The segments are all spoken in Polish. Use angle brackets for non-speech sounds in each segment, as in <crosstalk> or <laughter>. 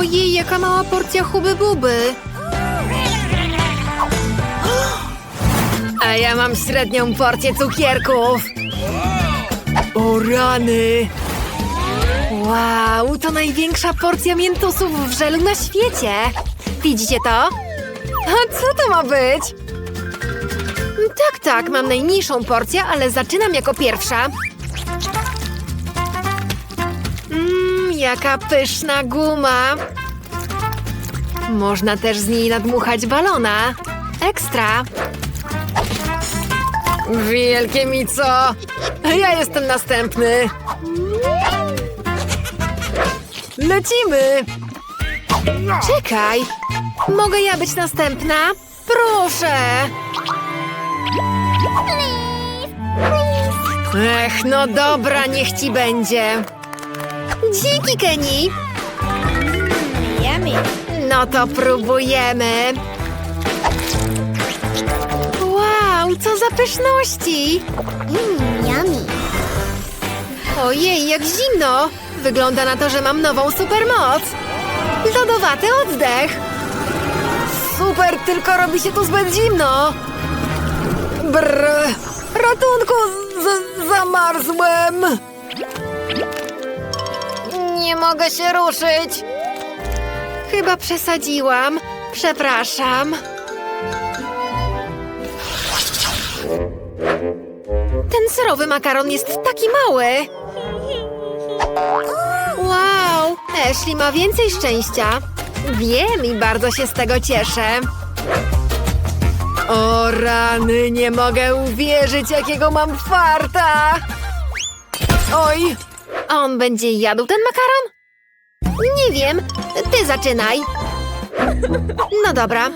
Ojej, jaka mała porcja huby buby. A ja mam średnią porcję cukierków. O rany! Wow, to największa porcja miętusów w żelu na świecie. Widzicie to? A co to ma być? Tak, tak, mam najmniejszą porcję, ale zaczynam jako pierwsza. Jaka pyszna guma. Można też z niej nadmuchać balona. Ekstra. Wielkie mi co? Ja jestem następny. Lecimy. Czekaj. Mogę ja być następna? Proszę. Ech, no dobra, niech ci będzie. Dzięki, Kenny. No to próbujemy. Wow, co za pyszności! Mmm, yummy. Ojej, jak zimno! Wygląda na to, że mam nową supermoc. Lodowaty oddech. Super, tylko robi się tu zbyt zimno. Brr, ratunku, z- zamarzłem. Nie mogę się ruszyć. Chyba przesadziłam. Przepraszam. Ten serowy makaron jest taki mały. Wow, Ashley ma więcej szczęścia. Wiem i bardzo się z tego cieszę. O rany, nie mogę uwierzyć, jakiego mam farta. Oj, a on będzie jadł ten makaron? Nie wiem, ty zaczynaj. No dobra.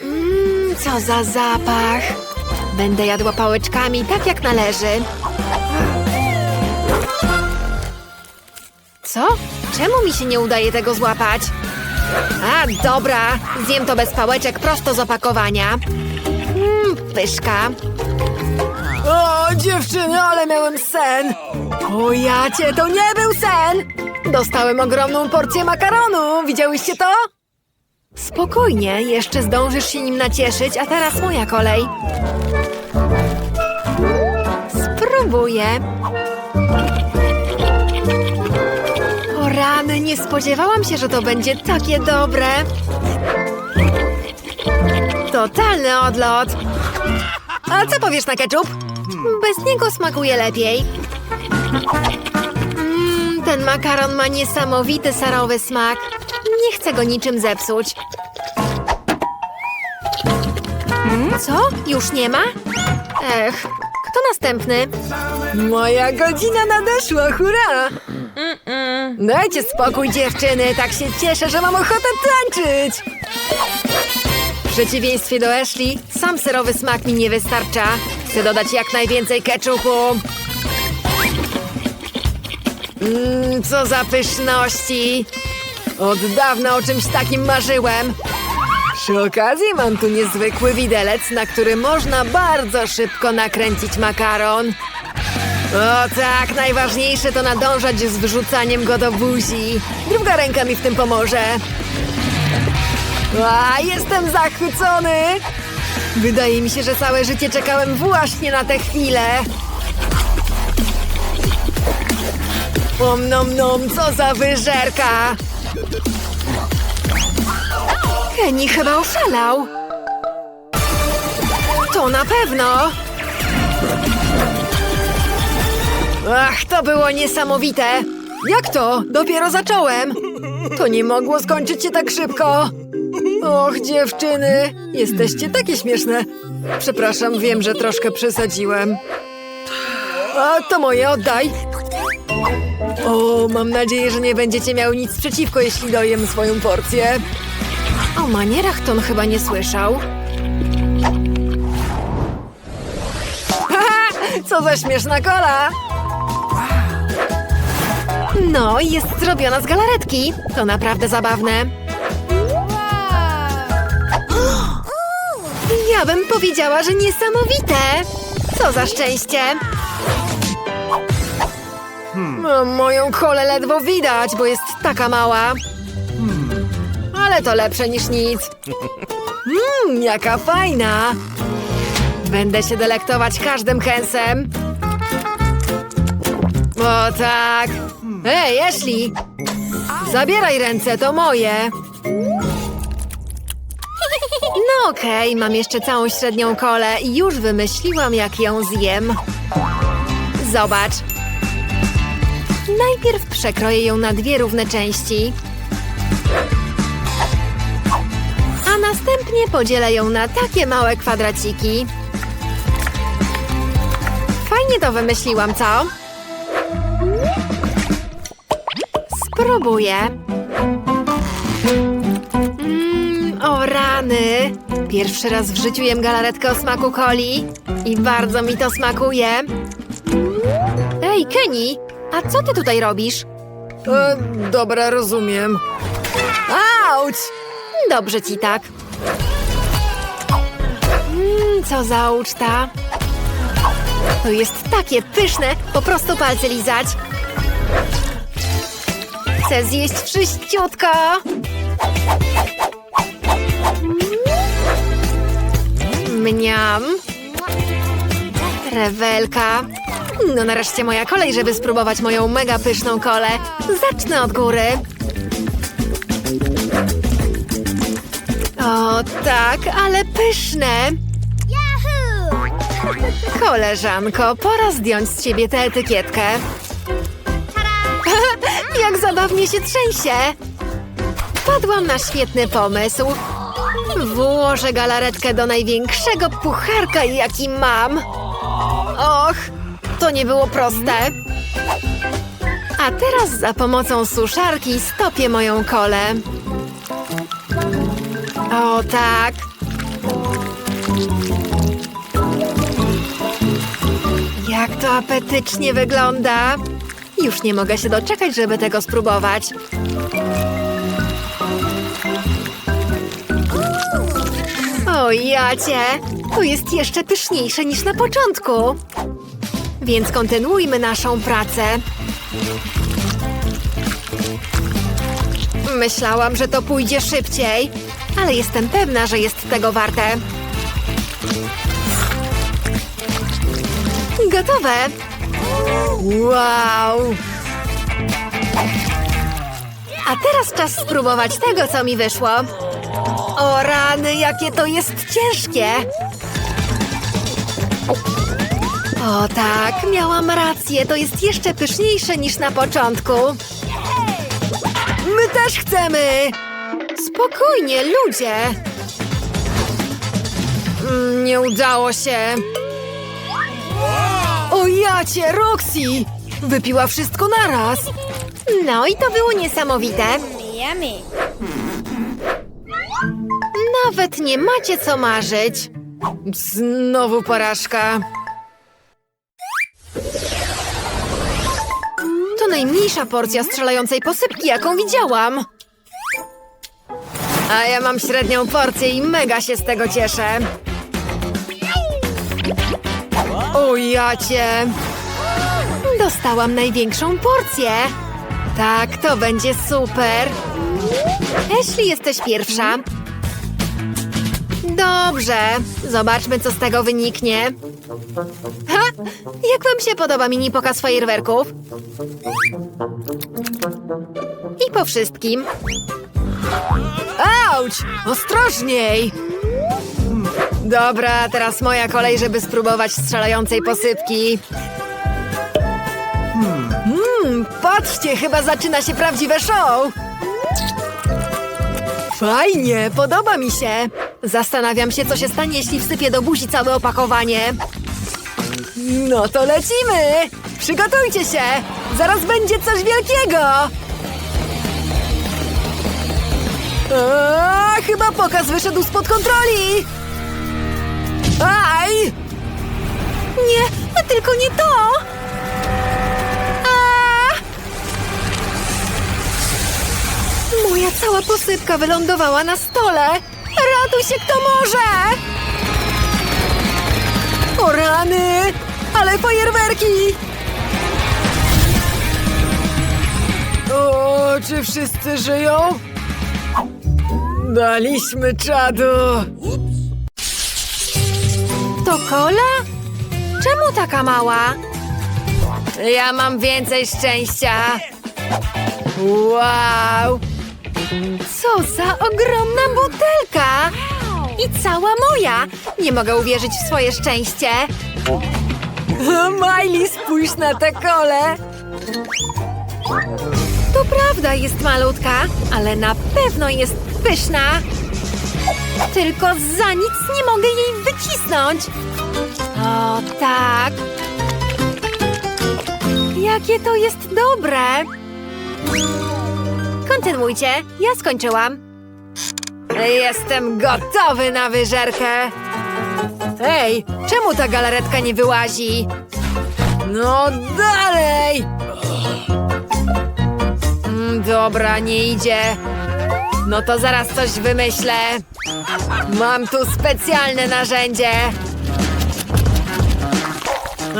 Mmm, co za zapach. Będę jadła pałeczkami tak jak należy. Co? Czemu mi się nie udaje tego złapać? A, dobra. Zjem to bez pałeczek prosto z opakowania. Mmm, pyszka. O, dziewczyny, ale miałem sen. O jacie, to nie był sen. Dostałem ogromną porcję makaronu. Widziałyście to? Spokojnie, jeszcze zdążysz się nim nacieszyć, a teraz moja kolej. Spróbuję. O rany, nie spodziewałam się, że to będzie takie dobre. Totalny odlot. A co powiesz na ketchup? Bez niego smakuje lepiej. Mmm, ten makaron ma niesamowity serowy smak. Nie chcę go niczym zepsuć. Co? Już nie ma? Ech, kto następny? Moja godzina nadeszła, hurra! Dajcie spokój, dziewczyny, tak się cieszę, że mam ochotę tańczyć! W przeciwieństwie do Ashley, sam serowy smak mi nie wystarcza. Chcę dodać jak najwięcej ketchupu. Mmm, co za pyszności! Od dawna o czymś takim marzyłem. Przy okazji mam tu niezwykły widelec, na który można bardzo szybko nakręcić makaron. O tak, najważniejsze to nadążać z wrzucaniem go do buzi. Druga ręka mi w tym pomoże. A, jestem zachwycony! Wydaje mi się, że całe życie czekałem właśnie na tę chwilę. Om nom nom, co za wyżerka! Kenny chyba oszalał. To na pewno. Ach, to było niesamowite. Jak to? Dopiero zacząłem. To nie mogło skończyć się tak szybko. Och, dziewczyny, jesteście takie śmieszne. Przepraszam, wiem, że troszkę przesadziłem. A to moje, oddaj. O, mam nadzieję, że nie będziecie miały nic przeciwko, jeśli dojem swoją porcję. O manierach to on chyba nie słyszał. Haha, co za śmieszna kola! No, jest zrobiona z galaretki. To naprawdę zabawne. Ja bym powiedziała, że niesamowite. Co za szczęście. No, Moją kolę ledwo widać, bo jest taka mała. Ale to lepsze niż nic. Mmm, jaka fajna. Będę się delektować każdym kęsem. O tak. Ej, Ashley! Zabieraj ręce, to moje. No okej, mam jeszcze całą średnią kolę już wymyśliłam, jak ją zjem. Zobacz. Najpierw przekroję ją na dwie równe części. A następnie podzielę ją na takie małe kwadraciki. Fajnie to wymyśliłam, co? Spróbuję. Mmm, o rany. Pierwszy raz w życiu jem galaretkę o smaku coli i bardzo mi to smakuje. Ej, Kenny, a co ty tutaj robisz? E, dobra, rozumiem. Auć! Dobrze ci tak. Mmm, co za uczta. To jest takie pyszne, po prostu palce lizać. Chcę zjeść wszyściutko. Mniam. Rewelka. No nareszcie moja kolej, żeby spróbować moją mega pyszną kolę. Zacznę od góry. O tak, ale pyszne. Koleżanko, pora zdjąć z ciebie tę etykietkę. <laughs> Jak zabawnie się trzęsie. Wpadłam na świetny pomysł. Włożę galaretkę do największego pucharka, jaki mam. Och, to nie było proste. A teraz za pomocą suszarki stopię moją kolę. O tak. Jak to apetycznie wygląda. Już nie mogę się doczekać, żeby tego spróbować. Jacie, to jest jeszcze pyszniejsze niż na początku. Więc kontynuujmy naszą pracę. Myślałam, że to pójdzie szybciej, ale jestem pewna, że jest tego warte. Gotowe! Wow! A teraz czas spróbować tego, co mi wyszło. O rany, jakie to jest ciężkie! O tak, miałam rację, to jest jeszcze pyszniejsze niż na początku. My też chcemy! Spokojnie, ludzie! Mm, Nie udało się. O jacie, Roxy! Wypiła wszystko naraz. No i to było niesamowite. Yummy. Nawet nie macie co marzyć. Znowu porażka. To najmniejsza porcja strzelającej posypki, jaką widziałam. A ja mam średnią porcję i mega się z tego cieszę. O jacie! Dostałam największą porcję. Tak, to będzie super. Ashley, jesteś pierwsza. Dobrze, zobaczmy, co z tego wyniknie. Ha! Jak wam się podoba mini pokaz fajerwerków? I po wszystkim. Auć! Ostrożniej! Dobra, teraz moja kolej, żeby spróbować strzelającej posypki. Hmm, patrzcie, chyba zaczyna się prawdziwe show! Fajnie, podoba mi się. Zastanawiam się, co się stanie, jeśli wsypię do buzi całe opakowanie. No to lecimy! Przygotujcie się! Zaraz będzie coś wielkiego! A, chyba pokaz wyszedł spod kontroli! Aj! Nie, tylko nie to! Moja cała posypka wylądowała na stole! Ratuj się, kto może! O rany! Ale fajerwerki! czy wszyscy żyją? Daliśmy czadu. To kola? Czemu taka mała? Ja mam więcej szczęścia. Wow! Co za ogromna butelka! I cała moja! Nie mogę uwierzyć w swoje szczęście. <laughs> Miley, spójrz na tę kolę. To prawda, jest malutka, ale na pewno jest pyszna. Tylko za nic nie mogę jej wycisnąć. O, tak. Jakie to jest dobre. Kontynuujcie, ja skończyłam. Jestem gotowy na wyżerkę. Ej, czemu ta galaretka nie wyłazi? No dalej! Mm, Dobra, nie idzie. No to zaraz coś wymyślę. Mam tu specjalne narzędzie.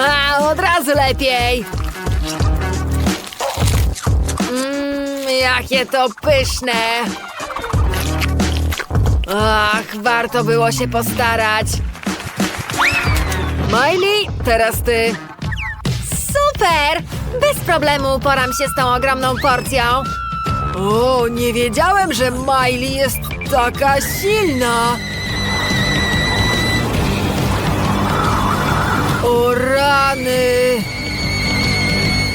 A, od razu lepiej. Jakie to pyszne. Ach, warto było się postarać. Miley, teraz ty. Super! Bez problemu poram się z tą ogromną porcją. O, nie wiedziałem, że Miley jest taka silna. O rany!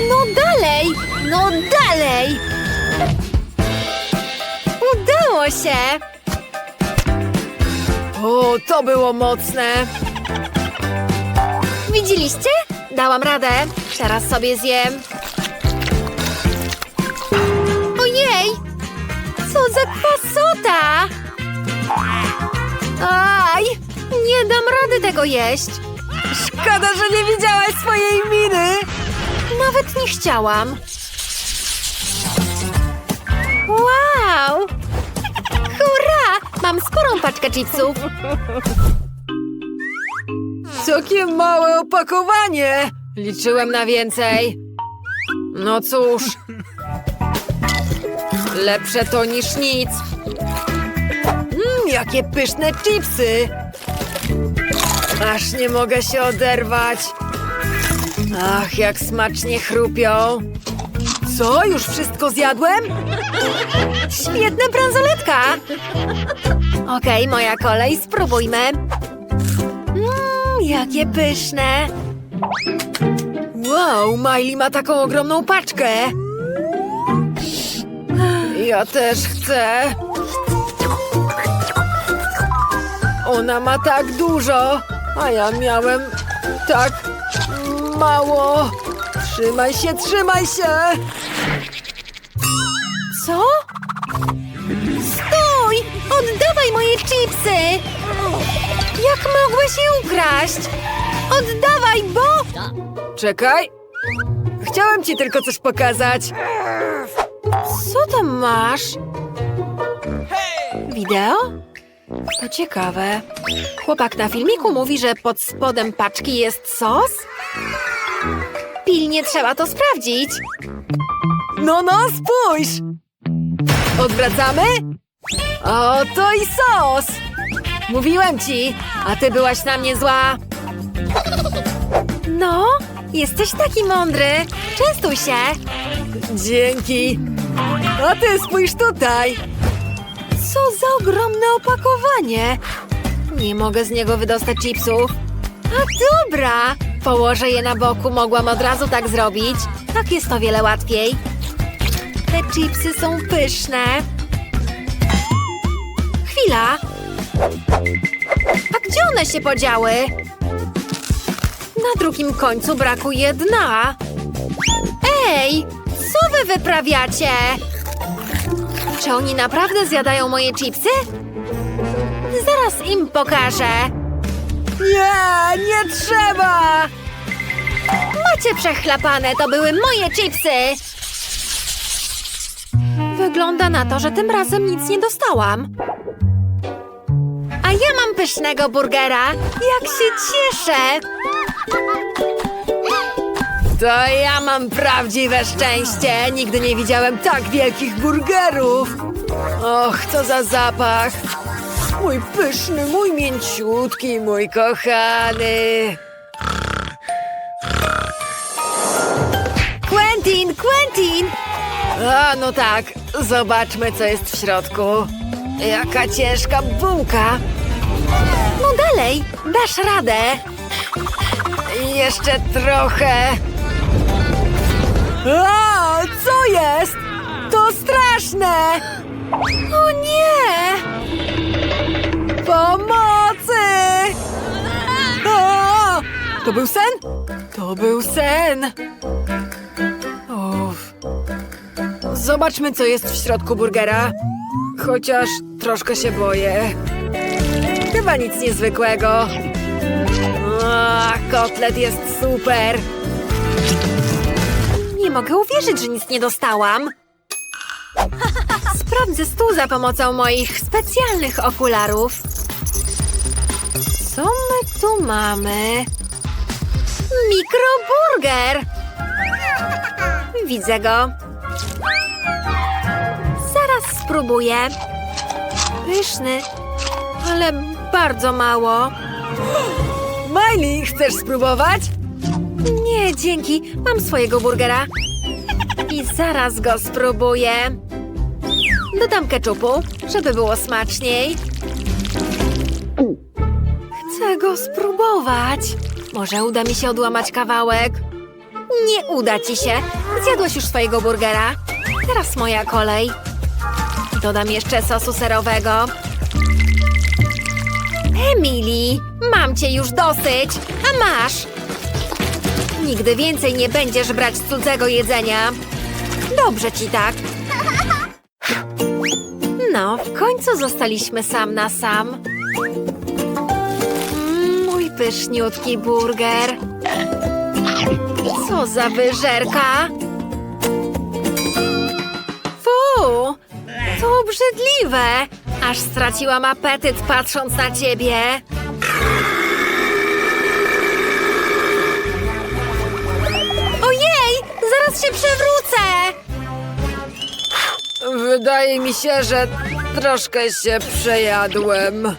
No dalej! No dalej! Udało się! O, to było mocne. Widzieliście? Dałam radę. Teraz sobie zjem. Ojej! Co za kwasota! Aj! Nie dam rady tego jeść. Szkoda, że nie widziałaś swojej miny. Nawet nie chciałam. Wow! Mam sporą paczkę chipsów. Całkiem małe opakowanie. Liczyłem na więcej. No cóż. Lepsze to niż nic. Mmm, jakie pyszne chipsy. Aż nie mogę się oderwać. Ach, jak smacznie chrupią. Co? Już wszystko zjadłem? Świetna bransoletka! Okej, moja kolej, spróbujmy. Mmm, jakie pyszne! Wow, Miley ma taką ogromną paczkę. Ja też chcę. Ona ma tak dużo, a ja miałem tak mało. Trzymaj się, trzymaj się! Co? Stój! Oddawaj moje chipsy! Jak mogłeś je ukraść? Oddawaj, bo... Czekaj. Chciałem ci tylko coś pokazać. Co tam masz? Wideo? To ciekawe. Chłopak na filmiku mówi, że pod spodem paczki jest sos? Pilnie trzeba to sprawdzić. No, no, spójrz! Odwracamy? Oto i sos! Mówiłem ci, a ty byłaś na mnie zła. No, jesteś taki mądry. Częstuj się. Dzięki. A ty spójrz tutaj. Co za ogromne opakowanie! Nie mogę z niego wydostać chipsów. A dobra! Położę je na boku, mogłam od razu tak zrobić. Tak jest o wiele łatwiej. Te chipsy są pyszne. Chwila! A gdzie one się podziały? Na drugim końcu brakuje dna. Ej! Co wy wyprawiacie? Czy oni naprawdę zjadają moje chipsy? Zaraz im pokażę. Nie, nie trzeba! Macie przechlapane, to były moje chipsy! Wygląda na to, że tym razem nic nie dostałam. A ja mam pysznego burgera. Jak się cieszę! To ja mam prawdziwe szczęście. Nigdy nie widziałem tak wielkich burgerów. Och, co za zapach. Mój pyszny, mój mięciutki, mój kochany. Quentin, Quentin! A, no tak. Zobaczmy, co jest w środku. Jaka ciężka bułka. No dalej, dasz radę. Jeszcze trochę. A, co jest? To straszne! O nie! Pomocy! To był sen? To był sen. Uff. Zobaczmy, co jest w środku burgera. Chociaż troszkę się boję. Chyba nic niezwykłego. Kotlet jest super. Nie mogę uwierzyć, że nic nie dostałam. <laughs> Sprawdzę stół za pomocą moich specjalnych okularów. Co my tu mamy? Mikroburger! Widzę go. Zaraz spróbuję. Pyszny, ale bardzo mało. Miley, chcesz spróbować? Nie, dzięki. Mam swojego burgera. I zaraz go spróbuję. Dodam keczupu, żeby było smaczniej. Go spróbować. Może uda mi się odłamać kawałek. Nie uda ci się. Zjadłeś już swojego burgera. Teraz moja kolej. Dodam jeszcze sosu serowego. Emily, mam cię już dosyć. A masz. Nigdy więcej nie będziesz brać cudzego jedzenia. Dobrze ci tak. No, w końcu zostaliśmy sam na sam. Pyszniutki burger. Co za wyżerka? Fu, to obrzydliwe. Aż straciłam apetyt patrząc na ciebie. Ojej, zaraz się przewrócę. Wydaje mi się, że troszkę się przejadłem.